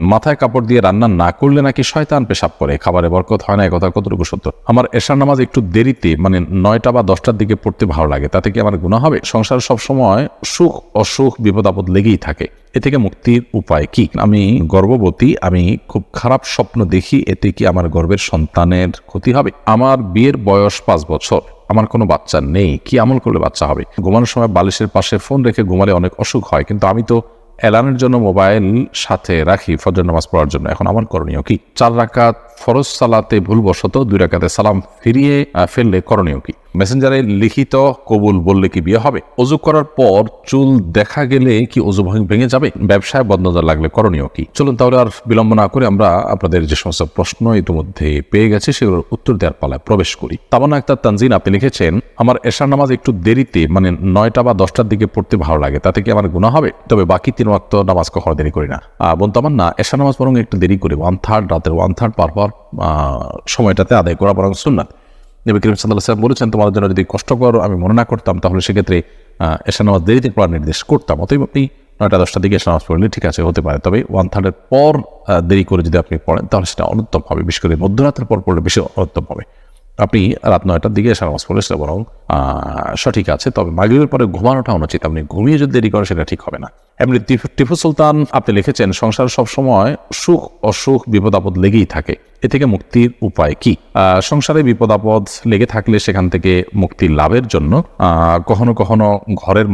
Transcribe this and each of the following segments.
মাথায় কাপড় দিয়ে রান্না না করলে নাকি শয়তান পেশাব করে? খাবারে বরকত হয় না, এ কথা কতটুকু সত্য? আমার এশার নামাজ একটু দেরিতে মানে নয়টা বা দশটার দিকে পড়তে ভালো লাগে, তাতে কি আমার গুণা হবে? সংসার সব সময় সুখ, অসুখ, বিপদ, আপদ লেগেই থাকে। এ থেকে মুক্তির উপায় কি? আমি গর্ভবতী, আমি খুব খারাপ স্বপ্ন দেখি, এতে কি আমার গর্বের সন্তানের ক্ষতি হবে? আমার বিয়ের বয়স পাঁচ বছর, আমার কোনো বাচ্চা নেই, কি আমল করলে বাচ্চা হবে? ঘুমানোর সময় বালিশের পাশে ফোন রেখে ঘুমালে অনেক অসুখ হয়, কিন্তু আমি তো অ্যালার্মের জন্য মোবাইল সাথে রাখি, ফজর নামাজ পড়ার জন্য। এখন আমার করণীয় কি? চার রাকাত ফরজ সালাতে ভুলবশত দুই রাকাতে সালাম ফিরিয়ে ফেললে করণীয় কি? মেসেঞ্জারে লিখিত কবুল বললে কি বিয়ে হবে? অজু করার পর চুল দেখা গেলে কি অজু ভাঙ- যাবে? ব্যবসায় বদনজর লাগলে করণীয় কি? চলুন তাহলে আর বিলম্ব না করে আমরা আপনাদের যে সমস্ত প্রশ্ন ইতিমধ্যে পেয়ে গেছে, সেগুলোর উত্তর দেওয়ার পালায় প্রবেশ করি। তামান্না আক্তার তানজিন আপনি লিখেছেন, আমার এশার নামাজ একটু দেরিতে মানে নয়টা বা দশটার দিকে পড়তে ভালো লাগে, তাতে কি আমার গুণা হবে? তবে বাকি তিন ওয়াক্ত নামাজ কখনো দেরি করি না। বোন তামান্না, এশার নামাজ বরং একটু দেরি করি ওয়ান থার্ড রাতের ওয়ান থার্ড পর আহ, সময়টাতে আদায় করা বরং সুন্নাত। নবী করিম সাল্লাহ সাল্লাম বলেছেন তোমাদের জন্য যদি কষ্টকর আমি মনে না করতাম তাহলে সেক্ষেত্রে এশা নামাজ দেরিতে পড়ার নির্দেশ করতাম। অতএব আপনি নয়টা দশটার দিকে এসা নামাজ পড়লে ঠিক আছে হতে পারে। তবে ওয়ান থার্ডের পর দেরি করে যদি আপনি পড়েন তাহলে সেটা অনুত্তম হবে। বিশেষ করে মধ্যরাতের পর পড়লে বেশি অনুত্তম হবে। আপনি রাত নয়টার দিকে এসে নামাজ পড়লে সেটা বরং সঠিক আছে। তবে মাগরিবের পরে ঘুমানোটা অনুচিত। আপনি ঘুমিয়ে যদি দেরি করেন, সেটা ঠিক হবে না। এমনি টিপু সুলতান আপনি লিখেছেন, সংসার সবসময় সুখ, অসুখ বিপদ আপদ লেগেই থাকে। এ থেকে মুক্তির উপায় কি? সংসারে বিপদ আপদ লেগে থাকলে সেখান থেকে মুক্তি লাভের জন্য কখনো কখনো ঘরের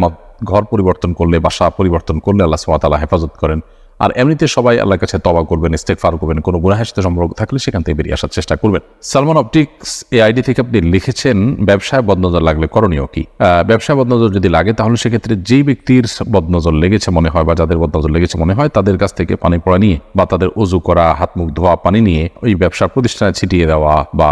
ঘর পরিবর্তন করলে, বাসা পরিবর্তন করলে আল্লাহ সুমাতালা হেফাজত করেন। আর এমনিতে সবাই আল্লাহর কাছে তবা করবেন ইস্তেকফার করবেন, কোনো গুনাহের সাথে সম্পর্ক থাকলে সেখান থেকে বেরিয়ে আসার চেষ্টা করবেন। সালমান অপটিক্স এই আইডি থেকে আপনি লিখেছেন, ব্যবসায় বদনজর লাগলে করণীয় কি? ব্যবসায় বদনজর যদি লাগে, তাহলে সেক্ষেত্রে যেই ব্যক্তির বদনজর লেগেছে মনে হয় বা যাদের বদনজর লেগেছে মনে হয়, তাদের কাছ থেকে পানি পড়া নিয়ে বা তাদের উজু করা, হাত মুখ ধোয়া, পানি নিয়ে ওই ব্যবসার প্রতিষ্ঠানে ছিটিয়ে দেওয়া বা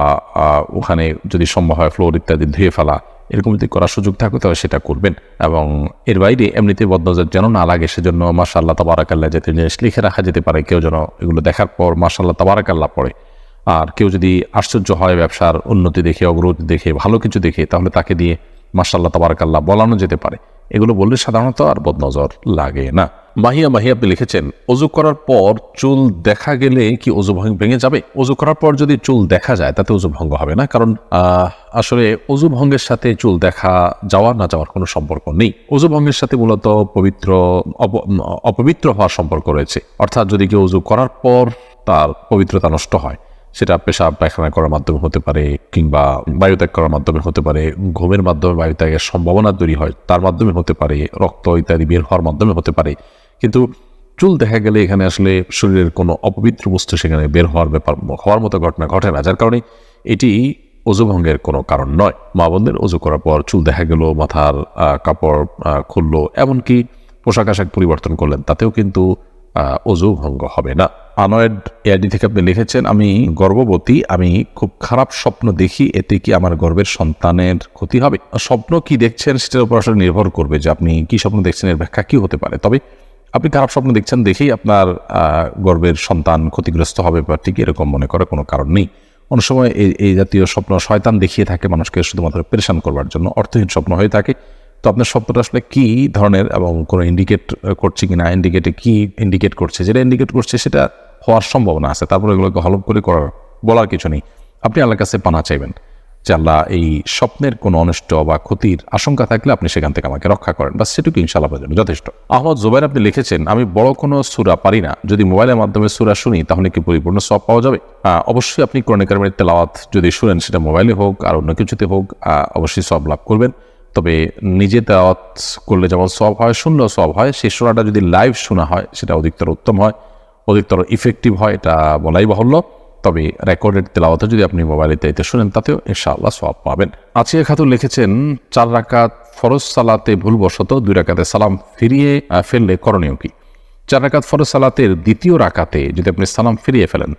ওখানে যদি সম্ভব হয় ফ্লোর ইত্যাদি ধুয়ে ফেলা এরকম যদি করার সুযোগ থাকে, তাহলে সেটা করবেন। এবং এর বাইরে এমনিতে বদনজর যেন না লাগে, সেজন্য মাসাল্লাহ তাবারাকাল্লাহ যাতে জিনিস লিখে রাখা যেতে পারে, কেউ যেন এগুলো দেখার পর মাসাল্লাহ তাবারাকাল্লাহ পড়ে। আর কেউ যদি আশ্চর্য হয় ব্যবসার উন্নতি দেখে, অগ্রগতি দেখে, ভালো কিছু দেখে, তাহলে তাকে দিয়ে মাসাল্লাহ তাবারাকাল্লাহ বলানো যেতে পারে। এগুলো বললে সাধারণত আর বদনজর লাগে না। মাহিয়া মাহিয়া আপনি লিখেছেন অজু করার পর চুল দেখা গেলে কি অজু ভেঙে যাবে? অজু করার পর যদি চুল দেখা যায়, তাতে অজু ভঙ্গ হবে না, কারণ আসলে অজু ভঙ্গের সাথে চুল দেখা যাওয়া না যাওয়ার কোনো সম্পর্ক নেই। অজু ভঙ্গের সাথে মূলত পবিত্র, অপ- অপবিত্র হওয়ার সম্পর্ক রয়েছে। অর্থাৎ যদি কেউ অজু করার পর তার পবিত্রতা নষ্ট হয় সেটা পেশাব পায়খানা করার মাধ্যমে হতে পারে কিংবা বায়ুত্যাগ করার মাধ্যমে হতে পারে, ঘুমের মাধ্যমে বায়ুত্যাগের সম্ভাবনা তৈরি হয়, তার মাধ্যমে হতে পারে, রক্ত ইত্যাদি বের হওয়ার মাধ্যমে হতে পারে। কিন্তু চুল দেখা গেলে এখানে আসলে শরীরের কোনো অপবিত্র বস্তু সেখানে বের হওয়ার ব্যাপার, হওয়ার মতো ঘটনা ঘটে না, যার কারণে এটি অজুভঙ্গের কোনো কারণ নয়। মা বোনদের অজু করার পর চুল দেখা গেল, মাথার কাপড় খুললো, এমনকি পোশাক আশাক পরিবর্তন করলেন, তাতেও কিন্তু অজু ভঙ্গ হবে না। আনয়েড এআইডি থেকে আপনি লিখেছেন, আমি গর্ভবতী, আমি খুব খারাপ স্বপ্ন দেখি, এতে কি আমার গর্ভের সন্তানের ক্ষতি হবে? স্বপ্ন কি দেখছেন সেটার উপর আসলে নির্ভর করবে যে আপনি কি স্বপ্ন দেখছেন, এর ব্যাখ্যা কি হতে পারে। তবে আপনি খারাপ স্বপ্ন দেখছেন দেখেই আপনার গর্বের সন্তান ক্ষতিগ্রস্ত হবে বা ঠিক এরকম মনে করে, কোনো কারণ নেই। অনেক সময় এই এই জাতীয় স্বপ্ন শয়তান দেখিয়ে থাকে মানুষকে শুধুমাত্র পেরেশান করবার জন্য, অর্থহীন স্বপ্ন হয়ে থাকে। তো আপনার স্বপ্নটা আসলে কী ধরনের এবং কোনো ইন্ডিকেট করছে কি না ইন্ডিকেটে কী ইন্ডিকেট করছে, যেটা ইন্ডিকেট করছে সেটা হওয়ার সম্ভাবনা আছে। তারপরে এগুলোকে হলপ করে করার বলার কিছু নেই। আপনি আল্লাহর কাছে পানা চাইবেন যে আল্লাহ এই স্বপ্নের কোনো অনিষ্ট বা ক্ষতির আশঙ্কা থাকলে আপনি সেখান থেকে আমাকে রক্ষা করেন। বা সেটুকু ইনশাল্লাহ জন্য যথেষ্ট। আহমদ জুবাইর আপনি লিখেছেন, আমি বড় কোনো সুরা পারি না। যদি মোবাইলের মাধ্যমে সুরা শুনি, তাহলে কি পরিপূর্ণ সব পাওয়া যাবে? অবশ্যই আপনি কোরআন কারিমের তেলাওয়াত যদি শুনেন, সেটা মোবাইলে হোক আর অন্য কিছুতে হোক অবশ্যই সব লাভ করবেন। তবে নিজে তেলাওয়াত করলে যেমন সব হয় শুনলেও সব হয় সেই শোনাটা যদি লাইভ শোনা হয়, সেটা অধিকতর উত্তম হয়। অধিকতর ইফেক্টিভ হয়, এটা বলাই বাহুল্য। তবে রেকর্ডেড তেলাওয়াতে যদি আপনি মোবাইলে তাইতে শুনেন, তাতেও ইনশাআল্লাহ সব পাবেন। আচিয়া খাতুন লিখেছেন, চার রাকাত ফরজ সালাতে ভুলবশত দুই রাকাতে সালাম ফিরিয়ে ফেললে করণীয় কি? চার রাকাত ফরজ সালাতের দ্বিতীয় রাকাতে যদি আপনি সালাম ফিরিয়ে ফেলেন,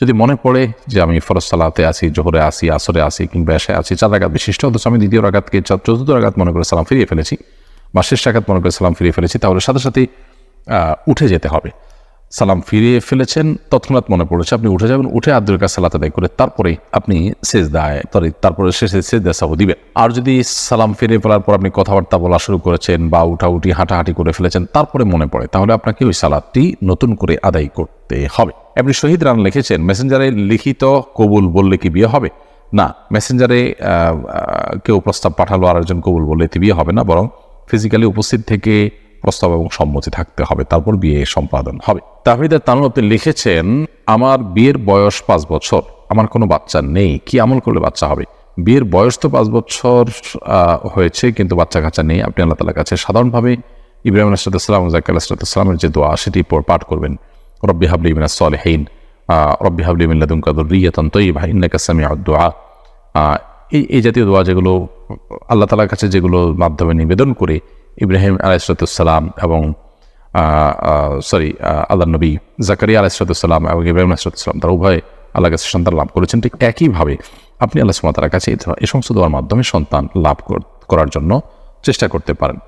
যদি মনে পড়ে যে আমি ফরজ সালাতে আছি, জোহরে আসি আসরে আসি কিংবা এসে আছি, চার রাকাত বিশিষ্ট, অথচ আমি দ্বিতীয় রাকাতকে চতুর্থ রাকাত মনে করে সালাম ফিরিয়ে ফেলেছি বা শেষ রাকাত মনে করে সালাম ফিরিয়ে ফেলেছি, তাহলে সাথে সাথে উঠে যেতে হবে। সালাম ফিরিয়ে ফেলেছেন, তৎক্ষণাৎ মনে পড়েছে আপনি উঠে যাবেন, উঠে আব্দুল কাছে সালাত আদায় করে তারপরে আপনি শেষ দায় তারপরে শেষে শেষ দেয় সাহু দিবেন। আর যদি সালাম ফিরিয়ে ফেলার পর আপনি কথাবার্তা বলা শুরু করেছেন বা উঠাউটি হাঁটাহাঁটি করে ফেলেছেন, তারপরে মনে পড়ে, তাহলে আপনাকে ওই সালাদটি নতুন করে আদায় করতে হবে। আপনি শহীদ রান লিখেছেন, মেসেঞ্জারে লিখিত কবুল বললে কি বিয়ে হবে? না, মেসেঞ্জারে কেউ প্রস্তাব পাঠালো আর একজন কবুল বললে এতে বিয়ে হবে না, বরং ফিজিক্যালি উপস্থিত থেকে প্রস্তাব এবং সম্মতি থাকতে হবে তারপর বিয়ে সম্পাদন হবে। তাহিদের তানুল আপনি লিখেছেন আমার বিয়ের বয়স পাঁচ বছর আমার কোনো বাচ্চা নেই কি আমল করলে বাচ্চা হবে? বিয়ের বয়স তো পাঁচ বছর হয়েছে কিন্তু বাচ্চা কাচ্চা নেই। আপনি আল্লাহ তালার কাছে সাধারণভাবে ইব্রাহিম আলাইসালাম জাকির আলাইসালামের যে দোয়া সেটি পর পাঠ করবেন। রব্বি হাবলি মিনা সলেহীন রব্বি হাবলি মিল্লাদুম কাদুর রিয়াতন তৈবা ইন্নাকা সামিআ দোয়া আহ, এই এই জাতীয় দোয়া যেগুলো আল্লাহ তালার কাছে যেগুলো মাধ্যমে নিবেদন করে ইব্রাহিম আলাইসালাম এবং সরি আল্লাহ নবী জাকারিয়া আলাইসালাম এবং ইব্রাহিম আলাইসালাম তারা উভয় আল্লাহ কাছে সন্তান লাভ করেছেন ঠিক একইভাবে আপনি আল্লাহ সুমাতার কাছে এই সমস্ত দেওয়ার মাধ্যমে সন্তান লাভ করার জন্য চেষ্টা করতে পারেন।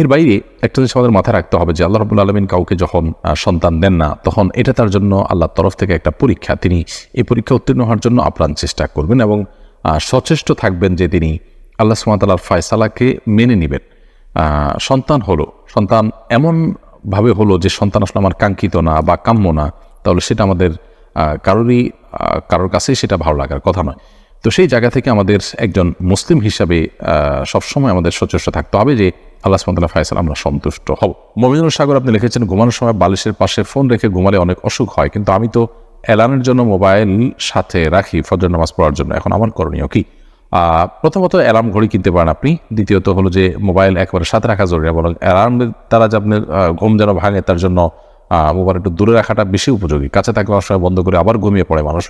এর বাইরে একটা জিনিস আমাদের মাথায় রাখতে হবে যে আল্লাহ রবুল আলমিন কাউকে যখন সন্তান দেন না, তখন এটা তার জন্য আল্লাহর তরফ থেকে একটা পরীক্ষা। তিনি এই পরীক্ষা উত্তীর্ণ হওয়ার জন্য আপ্রাণ চেষ্টা করবেন এবং সচেষ্ট থাকবেন যে তিনি আল্লাহ সুমাতাল্লাহর ফয়সালাকে মেনে নেবেন। সন্তান হলো। সন্তান এমনভাবে হলো যে সন্তান আসলে আমার কাঙ্ক্ষিত না বা কাম্য না, তাহলে সেটা আমাদের কারোরই কারোর কাছেই সেটা ভালো লাগার কথা নয়। তো সেই জায়গা থেকে আমাদের একজন মুসলিম হিসাবে সবসময় আমাদের সচেষ্ট থাকতে হবে যে আল্লাহ সুমতাল্লাহ ফায়সাল, আমরা সন্তুষ্ট হব। মমিনুল সাগর আপনি লিখেছেন, ঘুমানোর সময় বালিশের পাশে ফোন রেখে ঘুমালে অনেক অসুখ হয়, কিন্তু আমি তো অ্যালার্মের জন্য মোবাইল সাথে রাখি, ফজর নামাজ পড়ার জন্য। এখন আমার করণীয় কি? প্রথমত অ্যালার্ম ঘড়ি কিনতে পারেন আপনি। দ্বিতীয়ত হলো যে মোবাইল একবারে সাথে রাখা জরুরি এবং অ্যালার্মের দ্বারা যে আপনার ঘুম যেন ভাঙে তার জন্য মোবাইল একটু দূরে রাখাটা বেশি উপযোগী। কাছে থাকলে অনেক সময় বন্ধ করে আবার ঘুমিয়ে পড়ে মানুষ,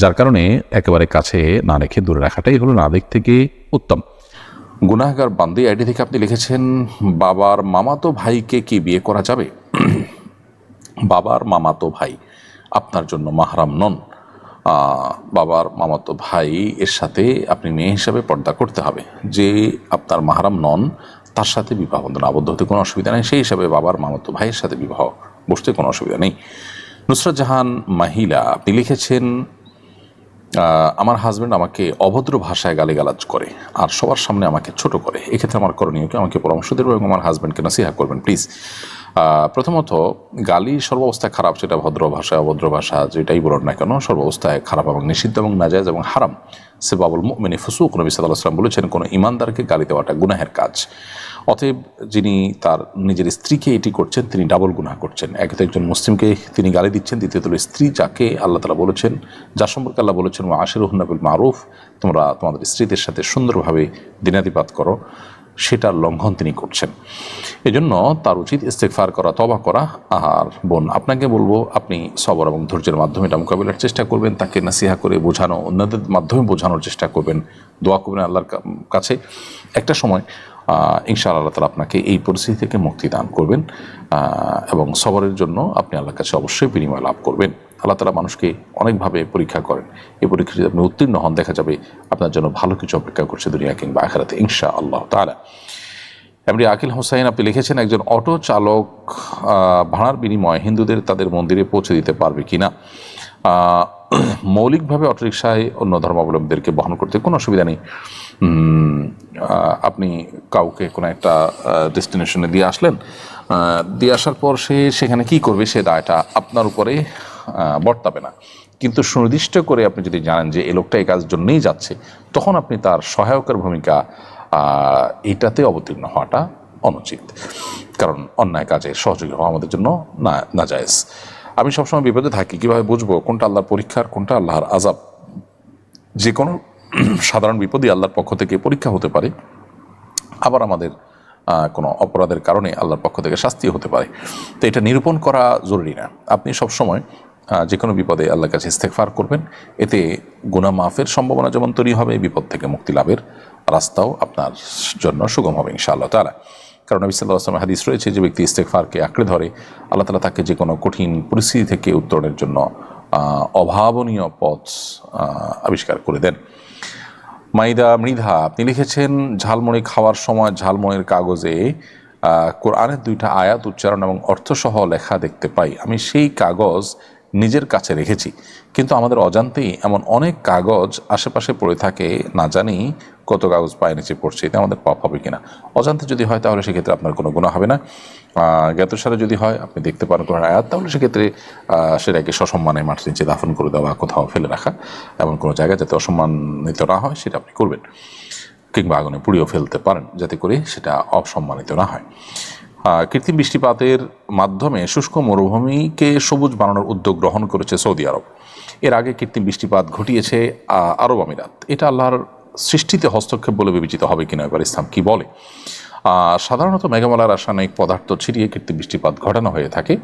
যার কারণে একেবারে কাছে না রেখে দূরে রাখাটাই হলো না দিক থেকে উত্তম। গুনাহগার বান্দি আইডি থেকে আপনি লিখেছেন, বাবার মামাতো ভাইকে কি বিয়ে করা যাবে? বাবার মামাতো ভাই আপনার জন্য মাহারাম নন। বাবার মামাতো ভাই এর সাথে আপনি মেয়ে হিসাবে পর্দা করতে হবে। যে আপনার মাহারাম নন, তার সাথে বিবাহ বন্ধন আবদ্ধ হতে কোনো অসুবিধা নেই। সেই হিসাবে বাবার মামাতো ভাইয়ের সাথে বিবাহ বসতে কোনো অসুবিধা নেই। নুসরাত জাহান মাহিলা, আপনি লিখেছেন আমার হাজব্যান্ড আমাকে অভদ্র ভাষায় গালিগালাজ করে আর সবার সামনে আমাকে ছোট করে। এক্ষেত্রে আমার করণীয় কি? আমাকে পরামর্শ দেবো এবং আমার হাজব্যান্ডকে নসিহা করবেন প্লিজ প্রথমত, গালি সর্বাবস্থায় খারাপ, সেটা ভদ্র ভাষা, অভদ্র ভাষা, যেটাই বলুন না কেন, সর্বাবস্থায় খারাপ এবং নিষিদ্ধ এবং নাজায়জ এবং হারাম। সে বাবুল মিনি ফুসুক, নবী সাল্লাহ সাল্লাম বলেছেন, কোনো ইমানদারকে গালি দেওয়াটা গুনাহের কাজ। অতএব যিনি তার নিজের স্ত্রীকে এটি করছেন, তিনি ডাবল গুনাহ করছেন। একে তো একজন মুসলিমকে তিনি গালি দিচ্ছেন, দ্বিতীয়ত স্ত্রী যাকে আল্লাহ তালা বলেছেন যার সম্পর্কে আল্লাহ বলেছেন আশের হুন্নাবুল মারুফ তোমরা তোমাদের স্ত্রীদের সাথে সুন্দরভাবে দিনাতিপাত করো। সেটার লঙ্ঘন তিনি করছেন। এজন্য তার উচিত ইস্তেকফার করা তবা করা। আর বোন, আপনাকে বলব, আপনি সবর এবং ধৈর্যের মাধ্যমে এটা মোকাবিলার চেষ্টা করবেন, তাকে নাসিহা করে বোঝানো অন্যদের মাধ্যমে বোঝানোর চেষ্টা করবেন। দোয়া করবেন আল্লাহর কাছে। একটা সময় ইনশাআল্লাহ আল্লাহ তালা আপনাকে এই পরিস্থিতি থেকে মুক্তি দান করবেন এবং সবরের জন্য আপনি আল্লাহর কাছে অবশ্যই বিনিময় লাভ করবেন। আল্লাহ তালা মানুষকে অনেকভাবে পরীক্ষা করেন। এই পরীক্ষা যদি আপনি উত্তীর্ণ হন, দেখা যাবে আপনার জন্য ভালো কিছু অপেক্ষা করছে দুনিয়া কিংবা আখেরাতে ইনশা আল্লাহ তালা এমনি আকিল হোসাইন, আপনি লিখেছেন, একজন অটো চালক ভাড়ার বিনিময়ে হিন্দুদের তাদের মন্দিরে পৌঁছে দিতে পারবে কিনা? মৌলিকভাবে অটোরিকশায় অন্য ধর্মাবলম্বীদেরকে বহন করতে কোনো অসুবিধা নেই। আপনি কাউকে কোনো একটা ডেস্টিনেশনে দিয়ে আসলেন দিয়ে আসার পর সে সেখানে কি করবে সে দায়টা আপনার উপরে বর্তাবে না। কিন্তু সুনির্দিষ্ট করে আপনি যদি জানেন যে এ লোকটা এই কাজের জন্যই যাচ্ছে, তখন আপনি তার সহায়কের ভূমিকা এটাতে অবতীর্ণ হওয়াটা অনুচিত। কারণ অন্যায় কাজে সহযোগী হওয়া আমাদের জন্য না না আমি সবসময় বিপদে থাকি, কীভাবে বুঝব কোনটা আল্লাহর পরীক্ষার কোনটা আল্লাহর আজাব যে কোনো সাধারণ বিপদই আল্লাহর পক্ষ থেকে পরীক্ষা হতে পারে, আবার আমাদের কোনো অপরাধের কারণে আল্লাহর পক্ষ থেকে শাস্তি হতে পারে। তো এটা নিরূপণ করা জরুরি না। আপনি সবসময় যে কোনো বিপদে আল্লাহর কাছে ইস্তেকফার করবেন। এতে গুনাহ মাফের সম্ভাবনা যেমন তৈরি হবে, বিপদ থেকে মুক্তি লাভের রাস্তাও আপনার জন্য সুগম হবে ইনশাআল্লাহ তালা কারণ নবী সাল্লাহ আসলামের হাদিস রয়েছে যে ব্যক্তি ইস্তেকফারকে আঁকড়ে ধরে, আল্লাহ তালা তাকে যে কোনো কঠিন পরিস্থিতি থেকে উত্তরণের জন্য অভাবনীয় পথ আবিষ্কার করে দেন। মাইদা মৃধা, আপনি লিখেছেন, ঝালমুড়ি খাওয়ার সময় ঝালমুড়ির কাগজে কোরআনের দুইটা আয়াত উচ্চারণ এবং অর্থসহ লেখা দেখতে পাই। আমি সেই কাগজ নিজের কাছে রেখেছি। কিন্তু আমাদের অজান্তেই এমন অনেক কাগজ আশেপাশে পড়ে থাকে, না জানি কত কাগজ পায়ে নিচে পড়ছে এতে আমাদের পাপ হবে কিনা। অজান্তে যদি হয় তাহলে সেক্ষেত্রে আপনার কোনো গুণা হবে না। জ্ঞাতসারে যদি হয়, আপনি দেখতে পারেন কোনো আয়াত, তাহলে সেক্ষেত্রে সেটাকে সসম্মানে মাটির নিচে দাফন করে দেওয়া, কোথাও ফেলে রাখা, এমন কোনো জায়গায় যাতে অসম্মানিত না হয়, সেটা আপনি করবেন। কিংবা আগুনে পুড়িয়েও ফেলতে পারেন, যাতে করে সেটা অসম্মানিত না হয়। কৃত্রিম বৃষ্টিপাতের মাধ্যমে শুষ্ক মরুভূমিকে সবুজ বানানোর উদ্যোগ গ্রহণ করেছে সৌদি আরব। এর আগে কৃত্রিম বৃষ্টিপাত ঘটিয়েছে আরব আমিরাত। এটা আল্লাহর সৃষ্টিতে হস্তক্ষেপ বলে বিবেচিত হবে কিনা এবার ইসলাম কি বলে? সাধারণত মেঘমালার রাসায়নিক পদার্থ ছিটিয়ে কৃত্রিম বৃষ্টিপাত ঘটানো হয়ে থাকে।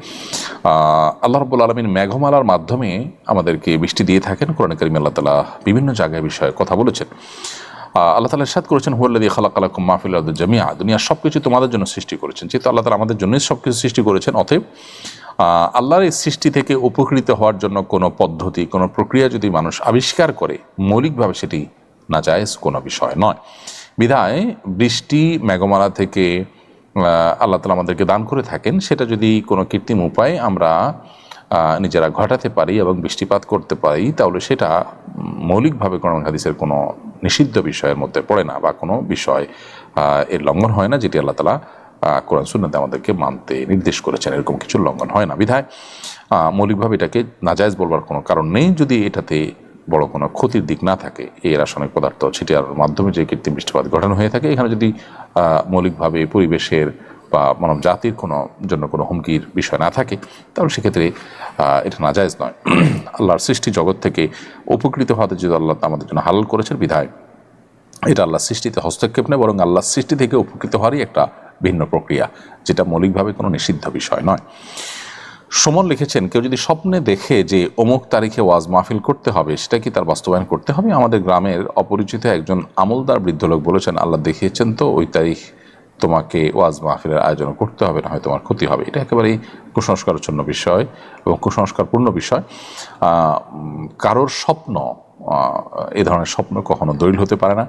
আল্লাহ রব্বুল আলমিন মেঘমালার মাধ্যমে আমাদেরকে বৃষ্টি দিয়ে থাকেন। কোরআন করিম আল্লাহ তালা বিভিন্ন জায়গায় বিষয়ে কথা বলেছেন। আল্লাহ তালা সাদ করেছেন হুয়াল্লাদি খালাক আলাকুম মাহফিল জামিয়া দুনিয়ার সব কিছু তোমাদের জন্য সৃষ্টি করেছেন। যেহেতু আল্লাহ তালা আমাদের জন্যই সব কিছু সৃষ্টি করেছেন, অতএব আল্লাহর এই সৃষ্টি থেকে উপকৃত হওয়ার জন্য কোনো পদ্ধতি, কোনো প্রক্রিয়া যদি মানুষ আবিষ্কার করে, মৌলিকভাবে সেটি না যায় কোনো বিষয় নয়। বিধায় বৃষ্টি, মেঘমালা থেকে আল্লাহ তালা আমাদেরকে দান করে থাকেন। সেটা যদি কোনো কৃত্রিম উপায়ে আমরা নিজেরা ঘটাতে পারি এবং বৃষ্টিপাত করতে পারি, তাহলে সেটা মৌলিকভাবে কোরআন হাদিসের কোনো নিষিদ্ধ বিষয়ের মধ্যে পড়ে না বা কোনো বিষয় এর লঙ্ঘন হয় না যেটি আল্লাহ তালা কোরআন সুন্নাতে আমাদেরকে মানতে নির্দেশ করেছেন। এরকম কিছু লঙ্ঘন হয় না। বিধায় মৌলিকভাবে এটাকে নাজায়জ বলবার কোনো কারণ নেই। যদি এটাতে বড় কোনো ক্ষতির দিক না থাকে, এই রাসায়নিক পদার্থ ছিটিয়ার মাধ্যমে যে কৃত্রিম বৃষ্টিপাত ঘটানো হয়ে থাকে, এখানে যদি মৌলিকভাবে পরিবেশের বা মানব জাতির কোনো জন্য কোনো হুমকির বিষয় না থাকে, তাহলে সেক্ষেত্রে এটা নাজায়জ নয়। আল্লাহর সৃষ্টি জগৎ থেকে উপকৃত হওয়াতে যদি আল্লাহ আমাদের জন্য হালাল করেছেন বিধায়, এটা আল্লাহ সৃষ্টিতে হস্তক্ষেপ নেই বরং আল্লাহ সৃষ্টি থেকে উপকৃত হওয়ারই একটা ভিন্ন প্রক্রিয়া, যেটা মৌলিকভাবে কোনো নিষিদ্ধ বিষয় নয়। সুমন লিখেছেন, কেউ যদি স্বপ্নে দেখে যে অমুক তারিখে ওয়াজ মাহফিল করতে হবে, সেটা কি তার বাস্তবায়ন করতে হবে? আমাদের গ্রামের অপরিচিত একজন আমলদার বৃদ্ধ লোক বলেছেন, আল্লাহ দেখিয়েছেন তো ওই তারিখ তোমাকে ওয়াজ মাহফিলের আয়োজন করতে হবে না হয় তোমার ক্ষতি হবে। এটা একেবারেই কুসংস্কারচ্ছন্ন বিষয় এবং কুসংস্কারপূর্ণ বিষয়। কারোর স্বপ্ন এ ধরনের স্বপ্ন কখনো দৈল হতে পারে না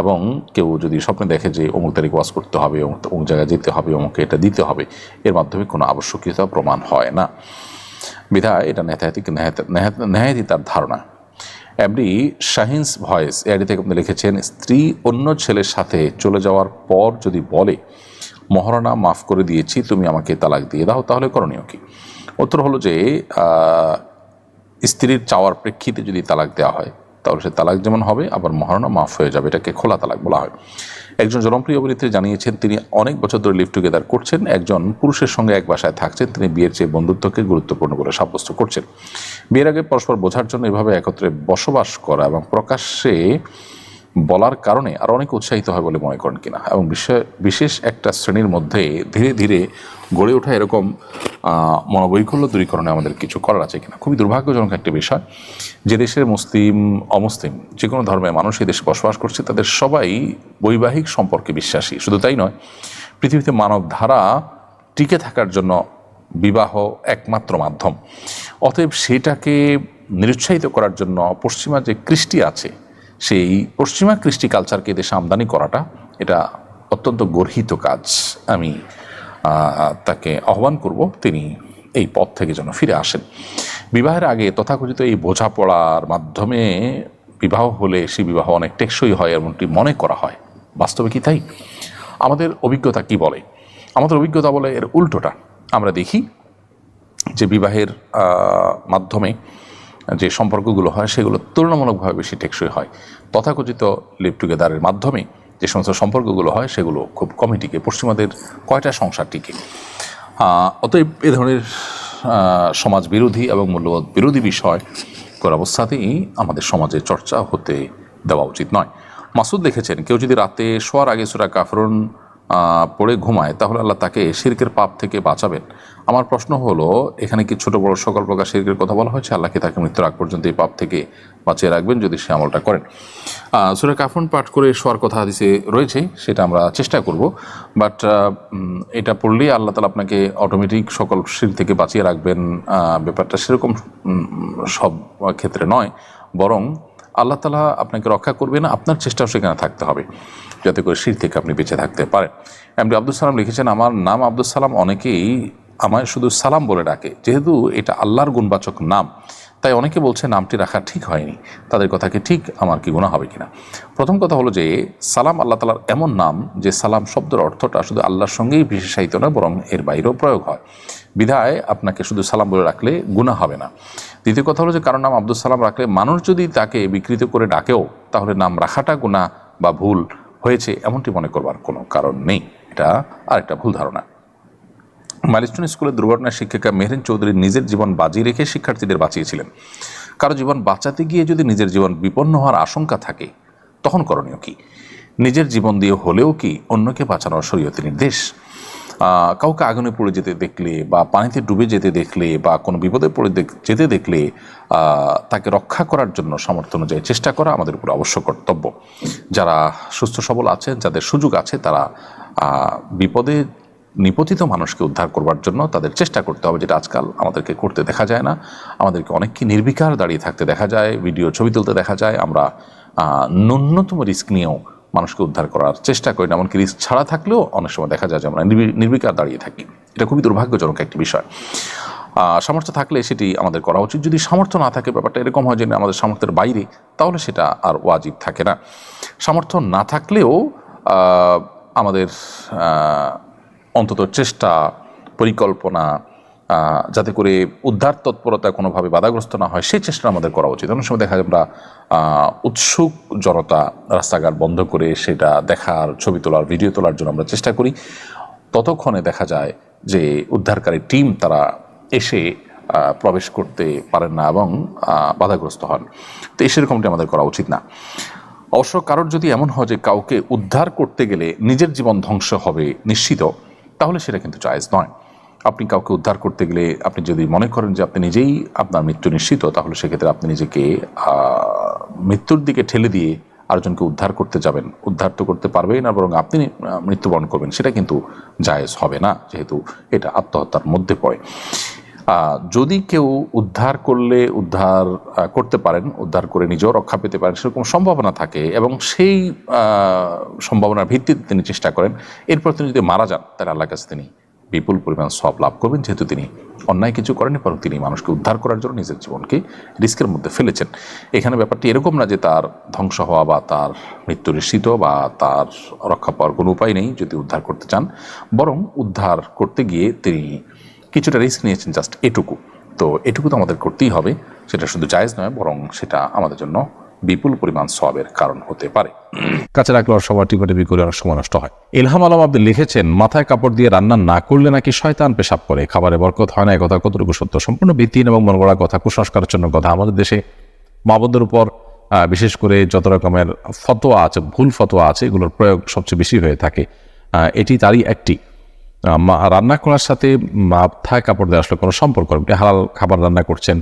এবং কেউ যদি স্বপ্নে দেখে যে অমুক তারিখ ওয়াজ করতে হবে, অমুক অমুক জায়গায় যেতে হবে, অমুকে এটা দিতে হবে, এর মাধ্যমে কোনো আবশ্যকীয়তা প্রমাণ হয় না। বিধায় এটা নেহাতি নেহাতি তার ধারণা। এমনি শাহিন্স ভয়েস এআডি থেকে আপনি লিখেছেন, স্ত্রী অন্য ছেলের সাথে চলে যাওয়ার পর যদি বলে, মহারণা, মাফ করে দিয়েছি, তুমি আমাকে তালাক দিয়ে দাও, তাহলে করণীয় কি উত্তর হলো যে স্ত্রীর চাওয়ার প্রেক্ষিতে যদি তালাক দেওয়া হয়, তাহলে সে তালাক যেমন হবে, আবার মহারণা মাফ হয়ে যাবে, এটাকে খোলা তালাক বলা হয়। একজন জনপ্রিয় অভিনেত্রী জানিয়েছেন, তিনি অনেক বছর ধরে লিভ টুগেদার করছেন, একজন পুরুষের সঙ্গে এক বাসায় থাকছেন, তিনি বিয়ের চেয়ে বন্ধুত্বকে গুরুত্বপূর্ণ বলে সাব্যস্ত করছেন। বিয়ের আগে পরস্পর বোঝার জন্য এভাবে একত্রে বসবাস করা এবং প্রকাশ্যে বলার কারণে আর অনেক উৎসাহিত হয় বলে মনে করেন কিনা। এবং বিশেষ একটা শ্রেণির মধ্যে ধীরে ধীরে গড়ে ওঠা এরকম মনোবৈকল্য দূরীকরণে আমাদের কিছু করার আছে কিনা। খুবই দুর্ভাগ্যজনক একটি বিষয়। যে দেশের মুসলিম, অমুসলিম, যে কোনো ধর্মের মানুষ এই দেশে বসবাস করছে, তাদের সবাই বৈবাহিক সম্পর্কে বিশ্বাসী। শুধু তাই নয়, পৃথিবীতে মানব ধারা টিকে থাকার জন্য বিবাহ একমাত্র মাধ্যম। অতএব সেটাকে নিরুৎসাহিত করার জন্য পশ্চিমা যে কৃষ্টি আছে, সেই পশ্চিমা কৃষ্টি কালচারকে দেশে আমদানি করাটা এটা অত্যন্ত গর্হিত কাজ। আমি তাকে আহ্বান করব তিনি এই পথ থেকে যেন ফিরে আসেন। বিবাহের আগে তথাকথিত এই বোঝাপড়ার মাধ্যমে বিবাহ হলে সেই বিবাহ অনেক টেকসই হয় এমনটি মনে করা হয়। বাস্তবে কি তাই? আমাদের অভিজ্ঞতা কি বলে? আমাদের অভিজ্ঞতা বলে এর উল্টোটা। আমরা দেখি যে বিবাহের মাধ্যমে যে সম্পর্কগুলো হয় সেগুলো তুলনামূলকভাবে বেশি টেকসই হয়। তথাকথিত লিভ টুগেদারের মাধ্যমে যে সমস্ত সম্পর্কগুলো হয় সেগুলো খুব কমই টিকে। পশ্চিমাদের কয়টা সংসার টিকে? অতএব এ ধরনের সমাজ বিরোধী এবং মূল্যবোধ বিরোধী বিষয় কর অবস্থাতেই আমাদের সমাজে চর্চা হতে দেওয়া উচিত নয়। মাসুদ লিখেছেন কেউ যদি রাতে শোয়ার আগে সুরা কাফরুন পড়ে ঘুমায়, তাহলে আল্লাহ তাকে শিরকের পাপ থেকে বাঁচাবেন। আমার প্রশ্ন হলো, এখানে কি ছোট বড় সকল প্রকার শিরকের কথা বলা হয়েছে? আল্লাহকে তাকে মৃত্যুর আগ পর্যন্ত এই পাপ থেকে বাঁচিয়ে রাখবেন যদি সে আমলটা করেন? সুরা কাফন পাঠ করে শোয়ার কথা হাদিসে রয়েছে, সেটা আমরা চেষ্টা করব। বাট এটা পড়লেই আল্লাহ তালা আপনাকে অটোমেটিক সকল শির থেকে বাঁচিয়ে রাখবেন। ব্যাপারটা সেরকম সব ক্ষেত্রে নয়। বরং আল্লাহ তালা আপনাকে রক্ষা করবে না, আপনার চেষ্টাও সেখানে থাকতে হবে। যাতে করে শির থেকে আপনি বেঁচে থাকতে পারেন। এমনি আব্দুল সালাম লিখেছেন, আমার নাম আব্দুল সালাম অনেকেই আমায় শুধু সালাম বলে ডাকে, যেহেতু এটা আল্লাহর গুণবাচক নাম। তাই অনেকে বলছে, নামটি রাখা ঠিক হয়নি। তাদের কথা কি ঠিক? আমার কি গুণা হবে কিনা? প্রথম কথা হলো যে, সালাম আল্লাহ তালার এমন নাম, যে সালাম শব্দের অর্থটা শুধু আল্লাহর সঙ্গেই বিশেষায়িত নয়, বরং এর বাইরেও প্রয়োগ হয়। বিধায় আপনাকে শুধু সালাম বলে রাখলে গুণা হবে না। দ্বিতীয় কথা হলো যে কারণ নাম আব্দুল সালাম রাখলে মানুষ যদি তাকে বিকৃত করে ডাকেও, তাহলে নাম রাখাটা গুণা বা ভুল। হয়েছে এমনটি মনে করবার কোনো কারণ নেই। এটা আরেকটা ভুল ধারণা। মাইলস্টোন স্কুলের দুর্ঘটনায় শিক্ষিকা মেহরিন চৌধুরী নিজের জীবন বাজিয়ে রেখে শিক্ষার্থীদের বাঁচিয়েছিলেন। কারও জীবন বাঁচাতে গিয়ে যদি নিজের জীবন বিপন্ন হওয়ার আশঙ্কা থাকে, তখন করণীয় কি? নিজের জীবন দিয়ে হলেও কি অন্যকে বাঁচানোর শরীয়তের নির্দেশ? কাউকে আগুনে পড়ে যেতে দেখলে বা পানিতে ডুবে যেতে দেখলে বা কোনো বিপদে পড়ে যেতে দেখলে তাকে রক্ষা করার জন্য সামর্থ্য অনুযায়ী চেষ্টা করা আমাদের উপর অবশ্য কর্তব্য। যারা সুস্থ সবল আছেন, যাদের সুযোগ আছে, তারা বিপদে নিপতিত মানুষকে উদ্ধার করবার জন্য তাদের চেষ্টা করতে হবে, যেটা আজকাল আমাদেরকে করতে দেখা যায় না। আমাদেরকে অনেককে নির্বিকার দাঁড়িয়ে থাকতে দেখা যায়, ভিডিও ছবি তুলতে দেখা যায়। আমরা ন্যূনতম রিস্ক নিয়েও মানুষকে উদ্ধার করার চেষ্টা করি না, এমনকি রিস্ক ছাড়া থাকলেও অনেক সময় দেখা যায় যে আমরা নির্বি- নির্বিকার দাঁড়িয়ে থাকি। এটা খুবই দুর্ভাগ্যজনক একটি বিষয়। সামর্থ্য থাকলে সেটি আমাদের করা উচিত। যদি সামর্থ্য না থাকে, ব্যাপারটা এরকম হয় যে আমাদের সামর্থ্যের বাইরে, তাহলে সেটা আর ওয়াজিব থাকে না। সামর্থ্য না থাকলেও আমাদের অন্তত চেষ্টা, পরিকল্পনা যাতে করে উদ্ধার তৎপরতা কোনোভাবে বাধাগ্রস্ত না হয়, সেই চেষ্টা আমাদের করা উচিত। অনেক সময় দেখা যায় আমরা উৎসুক জনতা রাস্তাঘাট বন্ধ করে সেটা দেখার, ছবি তোলার, ভিডিও তোলার জন্য আমরা চেষ্টা করি। ততক্ষণে দেখা যায় যে উদ্ধারকারী টিম তারা এসে প্রবেশ করতে পারেন না এবং বাধাগ্রস্ত হন। তো এই সেরকমটি আমাদের করা উচিত না। অবশ্য কারোর যদি এমন হয় যে কাউকে উদ্ধার করতে গেলে নিজের জীবন ধ্বংস হবে নিশ্চিত, তাহলে সেটা কিন্তু জায়েজ নয়। আপনি কাউকে উদ্ধার করতে গেলে আপনি যদি মনে করেন যে আপনি নিজেই আপনার মৃত্যু নিশ্চিত, তাহলে সেক্ষেত্রে আপনি নিজেকে মৃত্যুর দিকে ঠেলে দিয়ে আরেকজনকে উদ্ধার করতে যাবেন। উদ্ধার তো করতে পারবেই না, বরং আপনি মৃত্যুবরণ করবেন। সেটা কিন্তু জায়েজ হবে না, যেহেতু এটা আত্মহত্যার মধ্যে পড়ে। যদি কেউ উদ্ধার করলে, উদ্ধার করতে পারেন, উদ্ধার করে নিজেও রক্ষা পেতে পারেন, সেরকম সম্ভাবনা থাকে এবং সেই সম্ভাবনার ভিত্তিতে তিনি চেষ্টা করেন, এরপর তিনি যদি মারা যান, তাহলে আল্লাহ কাছে তিনি বিপুল পরিমাণ সব লাভ করবেন, যেহেতু তিনি অন্যায় কিছু করেনি বরং তিনি মানুষকে উদ্ধার করার জন্য নিজের জীবনকে রিস্কের মধ্যে ফেলেছেন। এখানে ব্যাপারটি এরকম না যে তার ধ্বংস হওয়া বা তার মৃত্যু নিশ্চিত বা তার রক্ষা পাওয়ার কোনো উপায় নেই, যদি উদ্ধার করতে চান। বরং উদ্ধার করতে গিয়ে তিনি কিছুটা রিস্ক নিয়েছেন, জাস্ট এটুকু। তো এটুকু তো আমাদের করতেই হবে, সেটা শুধু জায়েজ নয়, বরং সেটা আমাদের জন্য বিপুল পরিমাণ সবের কারণ হতে পারে। কাছে রাখলে অনেক সময় টিকটে করে অনেক সময় নষ্ট হয়। ইলহাম আলম আব্দুল লিখেছেন, মাথায় কাপড় দিয়ে রান্না না করলে নাকি শয়তান পেশাব করে। খাবারে বরকত হয় না কথা কতটুকু সত্য? সম্পূর্ণ ভিত্তিহীন এবং মন গড়া কথা, কুসংস্কারের জন্য কথা। আমাদের দেশে মা বোনদের উপর বিশেষ করে যত রকমের ফতোয়া আছে, ভুল ফতোয়া আছে, এগুলোর প্রয়োগ সবচেয়ে বেশি হয়ে থাকে। এটি তারই একটি। রান্না করার সাথে মাথায় কাপড় দেওয়া আসলে কোনো সম্পর্ক। হালাল খাবার রান্না করছেন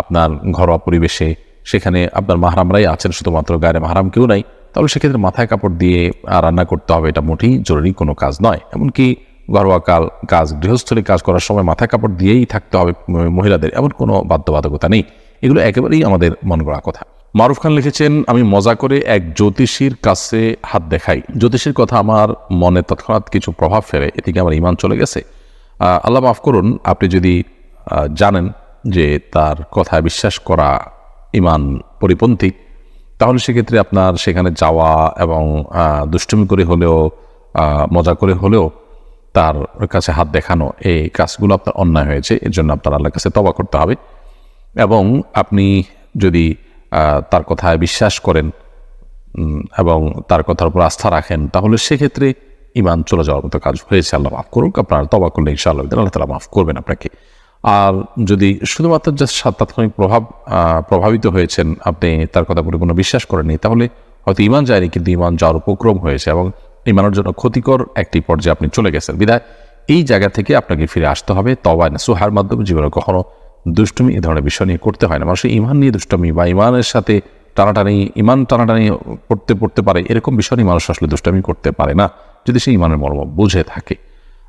আপনার ঘরোয়া পরিবেশে। সেখানে আপনার মাহারামরাই আছেন, শুধুমাত্র গায়ে মাহারাম কেউ নাই। তাহলে সেক্ষেত্রে মাথায় কাপড় দিয়ে রান্না করতে হবে, এটা মোটেই জরুরি কোনো কাজ নয়। এমনকি ঘরোয়া কাল, কাজ, গৃহস্থলী কাজ করার সময় মাথায় কাপড় দিয়েই থাকতে হবে মহিলাদের, এমন কোনো বাধ্যবাধকতা নেই। এগুলো একেবারেই আমাদের মন গড়া কথা। মারুফ খান লিখেছেন, আমি মজা করে এক জ্যোতিষীর কাছে হাত দেখাই। জ্যোতিষীর কথা আমার মনে তৎক্ষণাৎ কিছু প্রভাব ফেলে এদিকে আমার ইমান চলে গেছে। আল্লাহ মাফ করুন, আপনি যদি জানেন যে তার কথায় বিশ্বাস করা ইমান পরিপন্থী, তাহলে সেক্ষেত্রে আপনার সেখানে যাওয়া এবং দুষ্টুমি করে হলেও মজা করে হলেও তার কাছে হাত দেখানো, এই কাজগুলো আপনার অন্যায় হয়েছে, এর জন্য আপনার আল্লাহর কাছে তবা করতে হবে। এবং আপনি যদি তার কথায় বিশ্বাস করেন এবং তার কথার উপর আস্থা রাখেন, তাহলে সেক্ষেত্রে ইমান চলে যাওয়ার মতো কাজ হয়েছে। আল্লাহ মাফ করুক, আপনার তবা করলে ইনশাআল্লাহ, আল্লাহ তালা মাফ করবেন আপনাকে। আর যদি শুধুমাত্র জাস্ট তাৎক্ষণিক প্রভাব প্রভাবিত হয়েছেন, আপনি তার কথা কোনো বিশ্বাস করেননি, তাহলে হয়তো ইমান যায়নি কিন্তু ইমান যাওয়ার উপক্রম হয়েছে এবং ইমানের জন্য ক্ষতিকর একটি পর্যায়ে আপনি চলে গেছেন। বিদায়। এই জায়গা থেকে আপনাকে ফিরে আসতে হবে তবায় না সুহার মাধ্যমে। জীবনে কখনো দুষ্টুমি এ ধরনের বিষয় নিয়ে করতে হয় না। মানুষের ইমান নিয়ে দুষ্টমি বা ইমানের সাথে টানাটানি ইমান টানাটানি পড়তে পড়তে পারে, এরকম বিষয় নিয়ে মানুষ আসলে দুষ্টামি করতে পারে না, যদি সে ইমানের মর্ম বুঝে থাকে।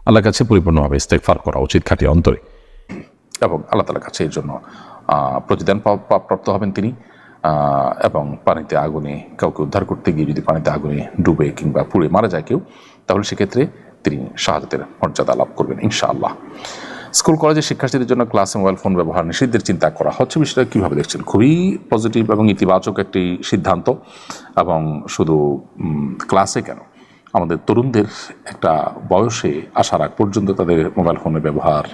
আল্লাহর কাছে পরিপূর্ণভাবে ইস্তেকফার করা উচিত খাটি অন্তরে। এবং আল্লাহ তালার কাছে এর জন্য প্রতিদান প্রাপ্ত হবেন তিনি। এবং পানিতে আগুনে কাউকে উদ্ধার করতে গিয়ে যদি পানিতে আগুনে ডুবে কিংবা পুড়ে মারা যায় কেউ, তাহলে সেক্ষেত্রে তিনি শাহাদাতের মর্যাদা লাভ করবেন ইনশাআল্লাহ। স্কুল কলেজের শিক্ষার্থীদের জন্য ক্লাসে, মোবাইল ফোন ব্যবহার নিষিদ্ধের চিন্তা করা হচ্ছে। বিষয়টা কীভাবে দেখছেন? খুবই পজিটিভ এবং ইতিবাচক একটি সিদ্ধান্ত। এবং শুধু ক্লাসে কেন? আমাদের তরুণদের একটা বয়সে আসার আগ পর্যন্ত তাদের মোবাইল ফোনের ব্যবহার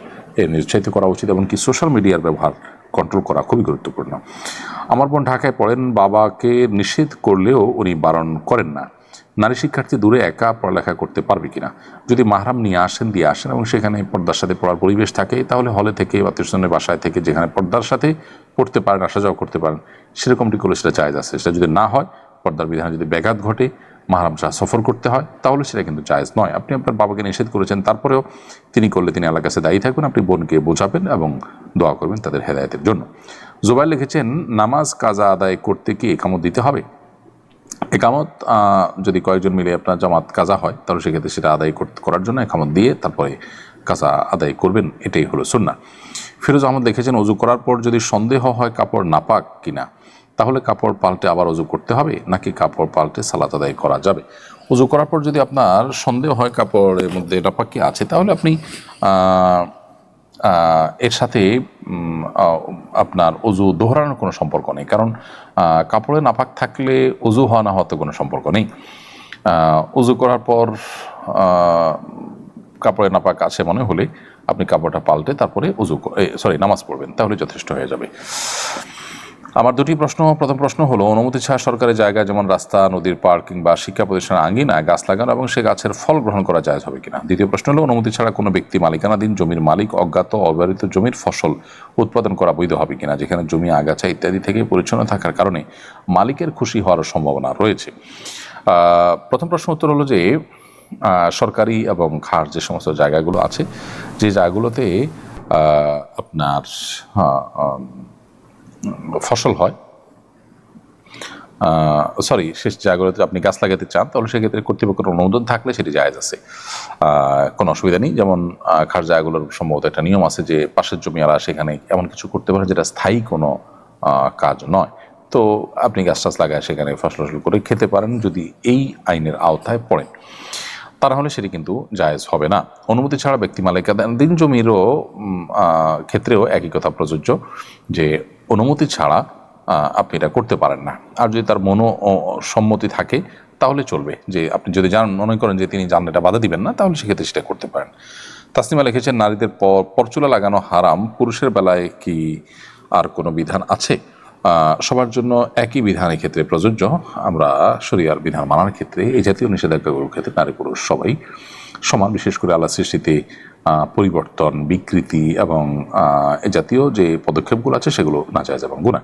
নিরুৎসাহিত করা উচিত এমনকি সোশ্যাল মিডিয়ার ব্যবহার কন্ট্রোল করা খুবই গুরুত্বপূর্ণ। আমার বোন ঢাকায় পড়েন, বাবাকে নিষেধ করলেও উনি বারণ করেন না। নারী শিক্ষার্থী দূরে একা পড়ালেখা করতে পারবে কিনা? যদি মাহরাম নিয়ে আসেন, দিয়ে আসেন এবং সেখানে পর্দার সাথে পড়ার পরিবেশ থাকে, তাহলে হলে থেকে বা টিউশনের বাসায় থেকে যেখানে পর্দার সাথে পড়তে পারেন, আসা যাওয়া করতে পারেন, সেরকমটি করলে সেটা জায়জ আছে। সেটা যদি না হয়, পর্দার বিধানে যদি ব্যাঘাত ঘটে মাহরাম শাহ সফর করতে হয়, তাহলে সেটা কিন্তু জায়েজ নয়। আপনি আপনার বাবাকে নিষেধ করেছেন, তারপরেও তিনি করলে তিনি আল্লাহর কাছে দায়ী থাকবেন, আপনি বোনকে বোঝাবেন এবং দোয়া করবেন তাদের হেদায়তের জন্য। জোবাইর লিখেছেন, নামাজ কাজা আদায় করতে কি একামত দিতে হবে? একামত যদি কয়েকজন মিলে আপনার জামাত কাজা হয়, তাহলে সেক্ষেত্রে সেটা আদায় করার জন্য একামত দিয়ে তারপরে কাজা আদায় করবেন, এটাই হলো সুন্না ফিরোজ আহমদ লিখেছেন, অজু করার পর যদি সন্দেহ হয় কাপড় নাপাক কিনা? তাহলে কাপড় পাল্টে আবার অজু করতে হবে? নাকি কাপড় পাল্টে সালাত আদায় করা যাবে? অজু করার পর যদি আপনার সন্দেহ হয় কাপড়ের মধ্যে নাপাক আছে, তাহলে আপনি এর সাথে আপনার অজু দোহরানোর কোনো সম্পর্ক নেই। কারণ কাপড়ে নাপাক থাকলে অজু হওয়া না হওয়াতে কোনো সম্পর্ক নেই। অজু করার পর কাপড়ে নাপাক আছে মনে হলে আপনি কাপড়টা পাল্টে তারপরে অজু সরি নামাজ পড়বেন, তাহলে যথেষ্ট হয়ে যাবে। আমার দুটি প্রশ্ন, প্রথম প্রশ্ন হলো, অনুমতি ছাড়া সরকারি জায়গায় যেমন রাস্তা, নদীর পার্ক কিংবা শিক্ষা প্রতিষ্ঠানের আঙ্গিনায় গাছ লাগানো এবং সে গাছের ফল গ্রহণ করা যায় হবে কিনা? দ্বিতীয় প্রশ্ন হলো, অনুমতি ছাড়া কোনো ব্যক্তি মালিকানাধীন জমির মালিক, অজ্ঞাত, অব্যবহৃত জমির ফসল উৎপাদন করা বৈধ হবে কিনা, যেখানে জমি, আগাছা ইত্যাদি থেকে পরিচ্ছন্ন থাকার কারণে মালিকের খুশি হওয়ার সম্ভাবনা রয়েছে। প্রথম প্রশ্ন উত্তর হলো যে সরকারি এবং খাস যে সমস্ত জায়গাগুলো আছে, যে জায়গাগুলোতে আপনার ফসল হয় সরি শেষ জায়গাগুলোতে আপনি গাছ লাগাতে চান, তাহলে সেক্ষেত্রে কর্তৃপক্ষের অনুমোদন থাকলে সেটি জায়েজ আছে। কোনো অসুবিধা নেই, যেমন খার জায়গাগুলোর সম্ভবত একটা নিয়ম আছে যে পাশের জমি জমিওয়ালা সেখানে এমন কিছু করতে পারে যেটা স্থায়ী কোনো কাজ নয়। তো আপনি গাছ টাছ লাগায় সেখানে ফসল ফসল করে খেতে পারেন যদি এই আইনের আওতায় পড়েন। তারা হলে সেটি কিন্তু জায়েজ হবে না। অনুমতি ছাড়া ব্যক্তি মালিকানাধীন জমিরও ক্ষেত্রেও একই কথা প্রযোজ্য যে অনুমতি ছাড়া আপনি এটা করতে পারেন না। আর যদি তার মনো সম্মতি থাকে, তাহলে চলবে। যে আপনি যদি জান, মনে করেন যে তিনি জান এটা বাধা দিবেন না, তাহলে সেক্ষেত্রে সেটা করতে পারেন। তাসনিমা লিখেছেন, নারীদের পর, পরচুলা লাগানো হারাম, পুরুষের বেলায় কি আর কোনো বিধান আছে? সবার জন্য একই বিধানের ক্ষেত্রে প্রযোজ্য। আমরা শরিয়ার বিধান মানার ক্ষেত্রে এই জাতীয় নিষেধাজ্ঞাগুলোর ক্ষেত্রে নারী পুরুষ সবাই সমান, বিশেষ করে আল্লাহ সৃষ্টিতে পরিবর্তন, বিকৃতি এবং জাতীয় যে পদক্ষেপগুলো আছে সেগুলো না যায় এবং গুণা